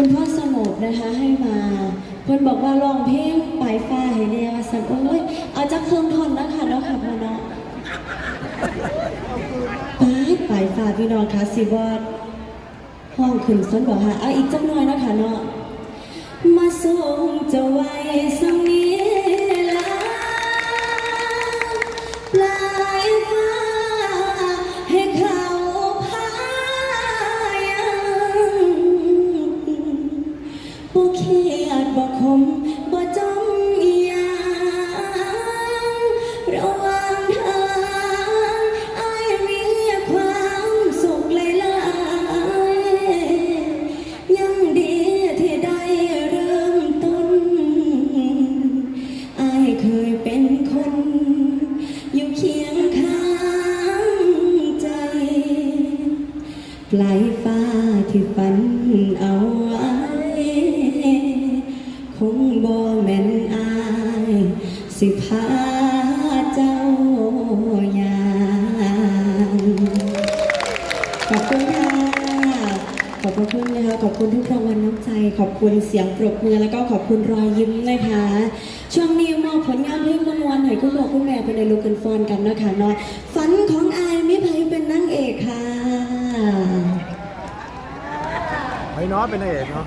คุณพ่อสงบนะคะให้มาเพิ่นบอกว่ารองเพลงปลายฟ้าให้แน่ว่าสันโอ้ยเอาจากเครื่องทอนนะคะเนาะค่ะพ่อเนาะปลายปลายฟ้าพี่น้องคะสิบอดห้องขึ้นส้นบอกค่ะเอาอีกจักหน่อยนะคะเนาะมาส่งเจะไว้สังนี้ละปลายฟ้า ฝันเอาไว้คงบ่แม่นอาย สิพาเจ้าอย่างขอบคุณค่ะ ขอบคุณนะคะ ขอบคุณทุกรางวัลน้ำใจ ขอบคุณเสียงปรบมือ แล้วก็ขอบคุณรอยยิ้มนะคะ ช่วงนี้มอบผลงานเพลงมวนๆให้คุณพ่อคุณแม่ไปในลูกกันฟอนกันนะคะเนาะฝันของอา ไอ้น้อเป็นนางเอกเนาะ